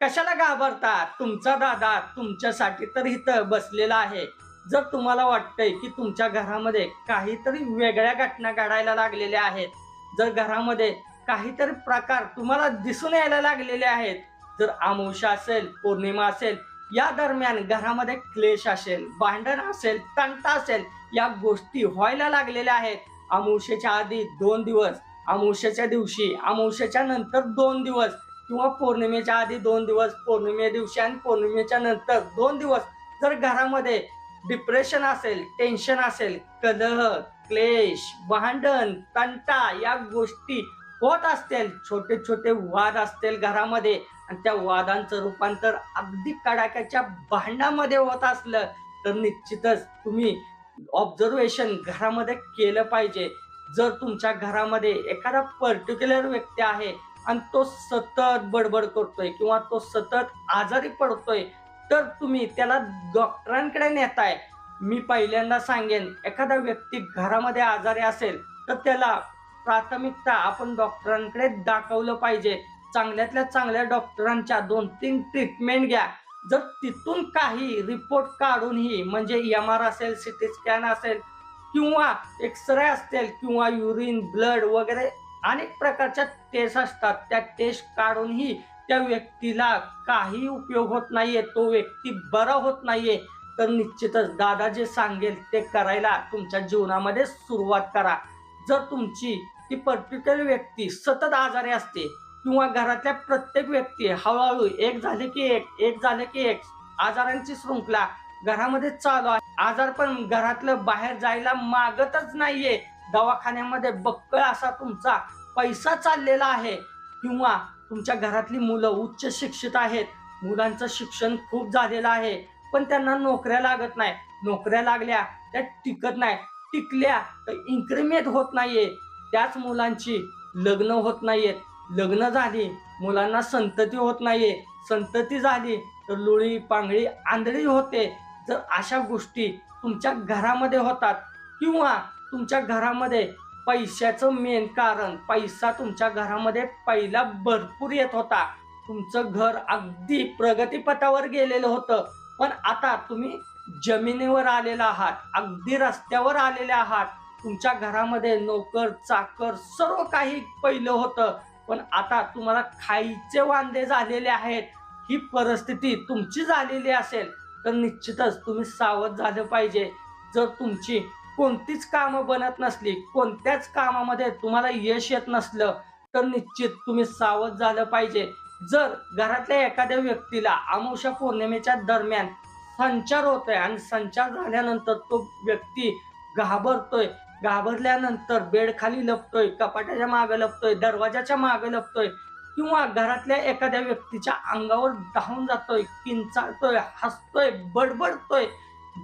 कशाला घाबरता तुमचा दादा तुमच्यासाठी तर इथं बसलेला आहे. जर तुम्हाला वाटतंय की तुमच्या घरामध्ये काहीतरी वेगळ्या घटना घडायला लागलेल्या आहेत जर घरामध्ये काहीतरी प्रकार तुम्हाला दिसून यायला लागलेले आहेत जर अमावस्या असेल पौर्णिमा असेल या दरम्यान घरामध्ये क्लेश असेल भांडण असेल तंटा असेल या गोष्टी व्हायला लागलेल्या आहेत. अमावशेच्या आधी दोन दिवस अमावस्येच्या दिवशी अमावशेच्या नंतर दोन दिवस किंवा पौर्णिमेच्या आधी दोन दिवस पौर्णिमे दिवशी आणि पौर्णिमेच्या नंतर दोन दिवस जर घरामध्ये डिप्रेशन असेल टेन्शन असेल कलह क्लेश भांडण तंटा या गोष्टी होत असतील छोटे छोटे वाद असतील घरामध्ये आणि त्या वादांचं रूपांतर अगदी कडाक्याच्या भांडामध्ये होत असलं तर निश्चितच तुम्ही ऑब्झर्वेशन घरामध्ये केलं पाहिजे. जर तुमच्या घरामध्ये एखादा पर्टिक्युलर व्यक्ती आहे आणि तो सतत बडबड करतोय किंवा तो सतत आजारी पडतोय तर तुम्ही त्याला डॉक्टरांकडे नेताय. मी पहिल्यांदा सांगेन एखादा व्यक्ती घरामध्ये आजारी असेल तर त्याला प्राथमिकता आपण डॉक्टरांकडे दाखवलं पाहिजे. चांगल्यातल्या चांगल्या डॉक्टरांच्या दोन तीन ट्रीटमेंट घ्या. जर तिथून काही रिपोर्ट काढूनही म्हणजे एम आर असेल सिटी स्कॅन असेल किंवा एक्सरे असतील किंवा युरिन ब्लड वगैरे अनेक प्रकारच्या टेस्ट असतात. त्या टेस्ट काढूनही त्या व्यक्तीला काही उपयोग होत नाहीये. तो व्यक्ती बरा होत नाहीये. तर निश्चितच दादा जे सांगेल ते करायला तुमच्या जीवनामध्ये सुरुवात करा. जर तुमची ती पर्टिक्युलर व्यक्ती सतत आजारी असते किंवा घरातल्या प्रत्येक व्यक्ती हळूहळू एक झाले की एक एक झाले की एक आजारांची शृंखला घरामध्ये चालू आहे. आजार पण घरातलं बाहेर जायला मागतच नाहीये. दवाखान्यामध्ये बक्कळ असा तुमचा पैसा चाललेला आहे किंवा तुमच्या घरातली मुलं उच्च शिक्षित आहेत मुलांचं शिक्षण खूप झालेलं आहे पण त्यांना नोकऱ्या लागत नाही. नोकऱ्या लागल्या त्या टिकत नाही. टिकल्या तर इन्क्रिमेंट होत नाहीये. त्याच मुलांची लग्न होत नाहीयेत लग्न झाली मुलांना संतती होत नाहीये. संतती झाली तर लुळी पांगळी आंधळी होते. जर अशा गोष्टी तुमच्या घरामध्ये होतात किंवा तुमच्या घरामध्ये पैशाचं मेन कारण पैसा तुमच्या घरामध्ये पहिला भरपूर येत होता. तुमचं घर अगदी प्रगतीपथावर गेलेलं होतं. पण आता तुम्ही जमिनीवर आलेला आहात अगदी रस्त्यावर आलेले आहात. तुमच्या घरामध्ये नोकर चाकर सर्व काही पहिलं होतं. पण आता तुम्हाला खायचे वांदे झालेले आहेत. ही परिस्थिती तुमची झालेली असेल तर निश्चितच तुम्ही सावध झालं पाहिजे. जर तुमची कोणतीच कामं बनत नसली कोणत्याच कामामध्ये तुम्हाला यश येत नसलं तर निश्चित तुम्ही सावध झालं पाहिजे. जर घरातल्या एखाद्या व्यक्तीला अमावस्या पौर्णिमेच्या दरम्यान संचार होतोय आणि संचार झाल्यानंतर तो व्यक्ती घाबरतोय घाबरल्यानंतर बेडखाली लपतोय कपाटाच्या मागे लपतोय दरवाजाच्या मागे लपतोय किंवा घरातल्या एखाद्या व्यक्तीच्या अंगावर धावून जातोय किंचाळतोय हसतोय बडबडतोय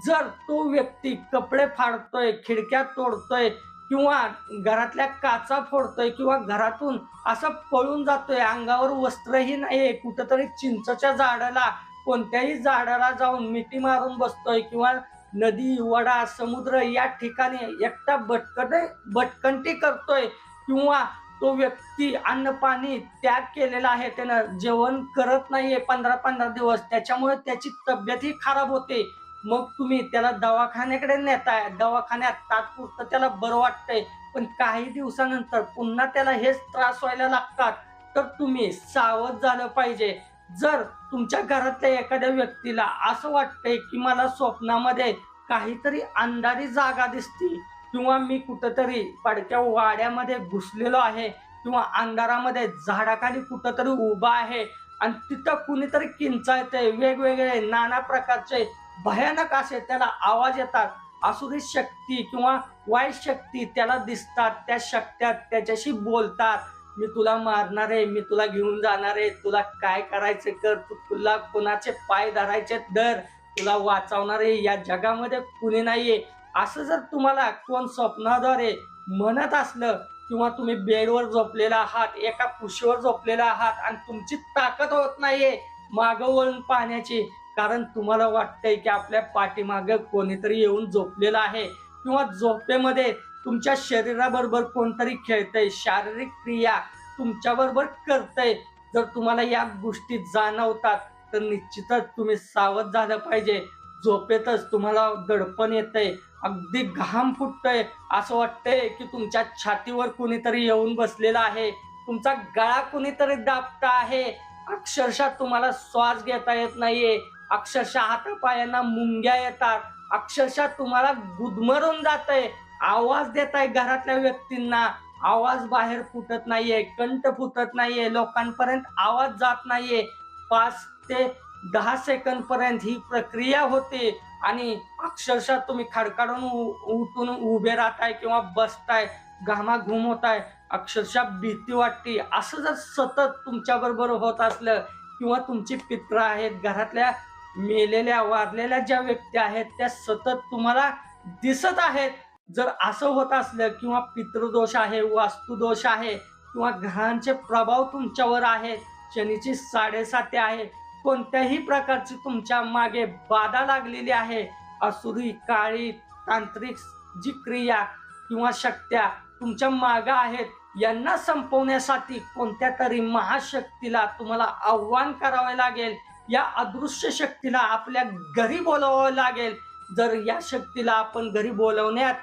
जर तो व्यक्ती कपडे फाडतोय खिडक्या तोडतोय किंवा घरातल्या काचा फोडतोय किंवा घरातून असं पळून जातोय अंगावर वस्त्रही नाही कुठंतरी चिंचच्या झाडाला कोणत्याही झाडाला जाऊन मिठी मारून बसतोय किंवा नदी वडा समुद्र या ठिकाणी एकटा भटकट भटकंटी करतोय किंवा तो व्यक्ती अन्न पाणी त्याग केलेला आहे त्यानं जेवण करत नाहीये पंधरा पंधरा दिवस त्याच्यामुळे त्याची तब्येतही खराब होते मग तुम्ही त्याला दवाखान्याकडे नेताय. दवाखान्यात तात्पुरतं त्याला बरं वाटतंय. पण काही दिवसानंतर पुन्हा त्याला हेच त्रास व्हायला लागतात. तर तुम्ही सावध झालं पाहिजे. जर तुमच्या घरातल्या एखाद्या व्यक्तीला असं वाटतंय की मला स्वप्नामध्ये काहीतरी अंधारी जागा दिसते किंवा मी कुठंतरी पडक्या वाड्यामध्ये घुसलेलो आहे किंवा अंधारामध्ये झाडाखाली कुठंतरी उभा आहे आणि तिथं कुणीतरी किंचाळतंय. वेगवेगळे नाना प्रकारचे भयानक असे त्याला आवाज येतात असुरी शक्ती किंवा वाईट शक्ती त्याला दिसतात त्या शक्त्या त्याच्याशी बोलतात. मी तुला मारणार आहे मी तुला घेऊन जाणार आहे तुला काय करायचं कर तू तुला कोणाचे पाय धरायचे दर तुला वाचवणार आहे या जगामध्ये कुणी नाहीये. असं जर तुम्हाला कोण स्वप्नाद्वारे म्हणत असलं किंवा तुम्ही बेडवर झोपलेला आहात एका कुशीवर झोपलेला आहात आणि तुमची ताकद होत नाहीये मागं वळून पाहण्याची कारण तुम्हाला वाटतंय की आपल्या पाठीमागे कोणीतरी येऊन झोपलेलं आहे किंवा झोपेमध्ये तुमच्या शरीराबरोबर कोणतरी खेळतंय शारीरिक क्रिया तुमच्या बरोबर करतंय जर तुम्हाला या गोष्टी जाणवतात तर निश्चितच तुम्ही सावध झालं पाहिजे. झोपेतच तुम्हाला दडपण येतंय अगदी घाम फुटतंय. असं वाटतंय की तुमच्या छातीवर कुणीतरी येऊन बसलेला आहे तुमचा गळा कुणीतरी दाबता आहे. अक्षरशः तुम्हाला श्वास घेता येत नाहीये. अक्षरशः हातापायांना मुंग्या येतात. अक्षरशः तुम्हाला गुदमरून जातंय. आवाज देताय घरातल्या व्यक्तींना. आवाज बाहेर फुटत नाहीये कंठ फुटत नाहीये लोकांपर्यंत आवाज जात नाहीये. पाच ते दहा सेकंद पर्यंत ही प्रक्रिया होते आणि अक्षरशः तुम्ही खडकाडून उ- उठून उभे राहताय किंवा बसताय घामाघूम होताय. अक्षरशः भीती वाटते. असं जर सतत तुमच्या बरोबर होत असलं किंवा तुमची पित्र आहेत घरातल्या मेलेल्या वारलेल्या ज्या व्यक्ती आहेत त्या सतत तुम्हाला दिसत आहेत. जर असं होत असलं किंवा पितृदोष आहे वास्तुदोष आहे किंवा ग्रहांचे प्रभाव तुमच्यावर आहेत शनीची साडेसाती आहे कोणत्याही प्रकारची तुमच्या मागे बाधा लागलेली आहे असुरी काळी तांत्रिक जी क्रिया किंवा शक्त्या तुमच्या मागा आहेत यांना संपवण्यासाठी कोणत्या तरी महाशक्तीला तुम्हाला आव्हान करावे लागेल. या अदृश्य शक्तीला आपल्या घरी बोलावं लागेल. जर या शक्तीला आपण घरी बोलवण्यात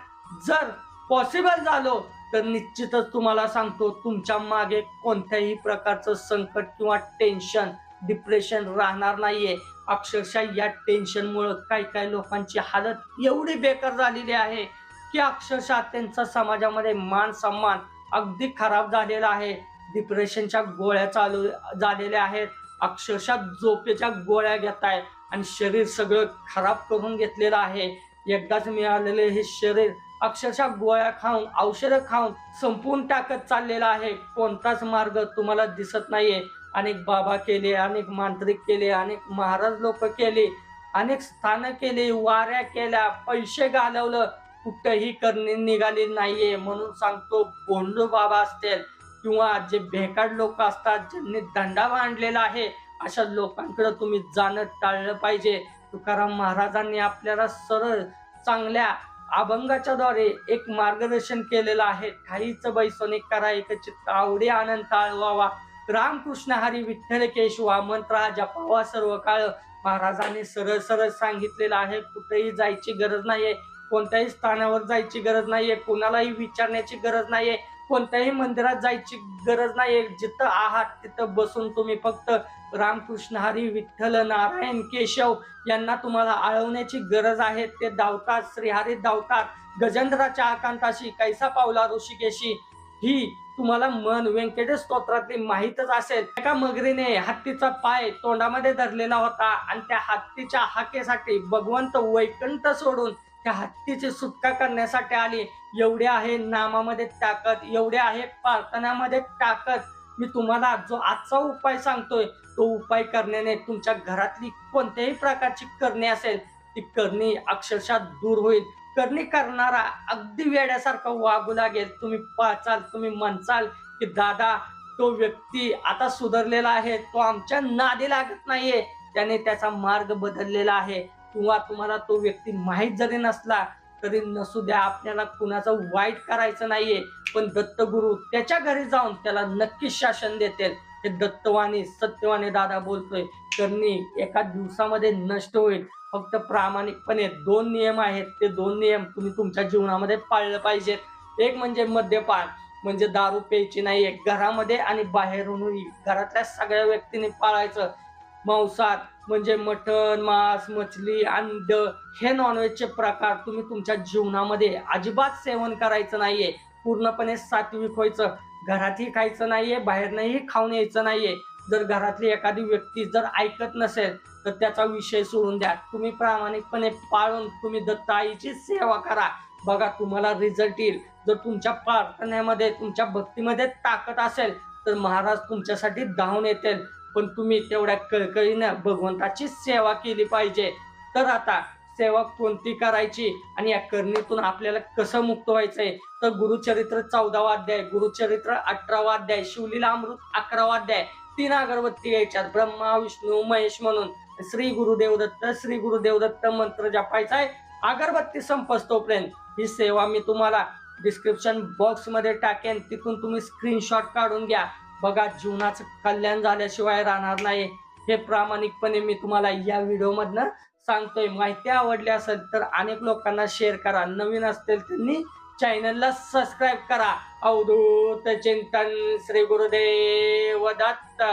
जर पॉसिबल झालो तर निश्चितच तुम्हाला सांगतो तुमच्या मागे कोणत्याही प्रकारचं संकट किंवा टेन्शन डिप्रेशन राहणार नाहीये. अक्षरशः या टेन्शनमुळं काही काही लोकांची हालत एवढी बेकार झालेली आहे की अक्षरशः त्यांचा समाजामध्ये मान सन्मान अगदी खराब झालेला आहे. डिप्रेशनच्या गोळ्या चालू झालेल्या आहेत. अक्षरशः झोपेच्या गोळ्या घेत आहे आणि शरीर सगळं खराब करून घेतलेलं आहे. एकदाच मिळालेले हे शरीर अक्षरशः गोळ्या खाऊन औषधं खाऊन संपून टाकत चाललेलं आहे. कोणताच मार्ग तुम्हाला दिसत नाहीये. अनेक बाबा केले अनेक मांत्रिक केले अनेक महाराज लोक केले अनेक स्थानं केली वाऱ्या केल्या पैसे घालवलं. कुठंही करणे निघाली नाहीये म्हणून सांगतो गोंडू बाबा असतील किंवा जे भेकाड लोक असतात ज्यांनी दंडा बांधलेला आहे अशा लोकांकडे तुम्ही जाणं टाळलं पाहिजे. तुकाराम महाराजांनी आपल्याला सरळ चांगल्या अभंगाच्या द्वारे एक मार्गदर्शन केलेलं आहे. काहीच बैसोनिक करा एक चित्त आवडी आनंद आळवावा रामकृष्ण हरी विठ्ठल केशवा मंत्र हा जपावा सर्व काळ. महाराजांनी सरळ सरळ सांगितलेलं आहे कुठेही जायची गरज नाहीये. कोणत्याही स्थानावर जायची गरज नाहीये. कोणालाही विचारण्याची गरज नाहीये. कोणत्याही मंदिरात जायची गरज नाही जिथं आहात तिथं बसून तुम्ही फक्त रामकृष्ण हरी विठ्ठल नारायण केशव यांना तुम्हाला आळवण्याची गरज आहे. ते धावतात श्रीहरी धावतात गजेंद्राच्या आकांताशी कैसा पावला ऋषिकेशी ही तुम्हाला मन व्यंकटेश स्तोत्रातली माहीतच असेल. एका मगरीने हत्तीचा पाय तोंडामध्ये धरलेला होता आणि त्या हत्तीच्या हाकेसाठी भगवंत वैकंठ सोडून त्या हत्तीची सुटका करण्यासाठी आली. एवढे आहे नामामध्ये ताकद एवढे आहे प्रार्थनामध्ये ताकद. मी तुम्हाला जो आजचा उपाय सांगतोय तो उपाय करण्याने तुमच्या घरातली कोणत्याही प्रकारची करणी असेल ती करणी अक्षरशः दूर होईल. करणी करणारा अगदी वेड्यासारखं वागू लागेल. तुम्ही पाचाल तुम्ही म्हणचाल की दादा तो व्यक्ती आता सुधारलेला आहे. तो आमच्या नादी लागत नाहीये. त्याने त्याचा मार्ग बदललेला आहे. किंवा तुम्हाला तो व्यक्ती माहीत जरी नसला तरी नसू द्या आपल्याला कुणाचं वाईट करायचं नाहीये. पण दत्तगुरु त्याच्या घरी जाऊन त्याला नक्कीच शासन देतील. हे दत्तवाणी सत्यवाणी दादा बोलतोय. करणी एका दिवसामध्ये नष्ट होईल. फक्त प्रामाणिकपणे दोन नियम आहेत. ते दोन नियम तुम्ही तुमच्या जीवनामध्ये पाळलं पाहिजेत एक म्हणजे मद्यपान म्हणजे दारू प्यायची नाही घरामध्ये आणि बाहेरूनही घरातल्या सगळ्या व्यक्तींनी पाळायचं. मांसात म्हणजे मटण मांस मछली अंड हे नॉनव्हेजचे प्रकार तुम्ही तुमच्या जीवनामध्ये अजिबात सेवन करायचं नाहीये. पूर्णपणे सात्विक व्हायचं. घरातही खायचं नाहीये बाहेरनंही खाऊन यायचं नाहीये. जर घरातली एखादी व्यक्ती जर ऐकत नसेल तर त्याचा विषय सोडून द्या. तुम्ही प्रामाणिकपणे पाळून तुम्ही दत्ताईची सेवा करा. बघा तुम्हाला रिझल्ट येईल. जर तुमच्या प्रार्थनेमध्ये तुमच्या भक्तीमध्ये ताकद असेल तर महाराज तुमच्यासाठी धावून येतील. पण तुम्ही तेवढ्या कळकळीनं भगवंताची सेवा केली पाहिजे. तर आता सेवा कोणती करायची आणि या करणीतून आपल्याला कसं मुक्त व्हायचंय? तर गुरुचरित्र चौदावा अध्याय गुरुचरित्र अठरावा अध्याय शिवलीला अमृत अकरावा अध्याय तीन अगरबत्ती यायच्यात ब्रह्मा विष्णू महेश म्हणून श्री गुरुदेव दत्त श्री गुरुदेव दत्त मंत्र जपायचा आहे अगरबत्ती संपस्तोपर्यंत ही सेवा मी तुम्हाला डिस्क्रिप्शन बॉक्समध्ये टाकेन. तिथून तुम्ही स्क्रीनशॉट काढून घ्या. बघा जीवनाचं कल्याण झाल्याशिवाय राहणार नाही हे प्रामाणिकपणे मी तुम्हाला या व्हिडिओमधनं सांगतोय. माहिती आवडली असेल तर अनेक लोकांना शेअर करा. नवीन असतील त्यांनी चॅनलला सबस्क्राईब करा. अवधूत चिंतन श्री गुरुदेव दत्त.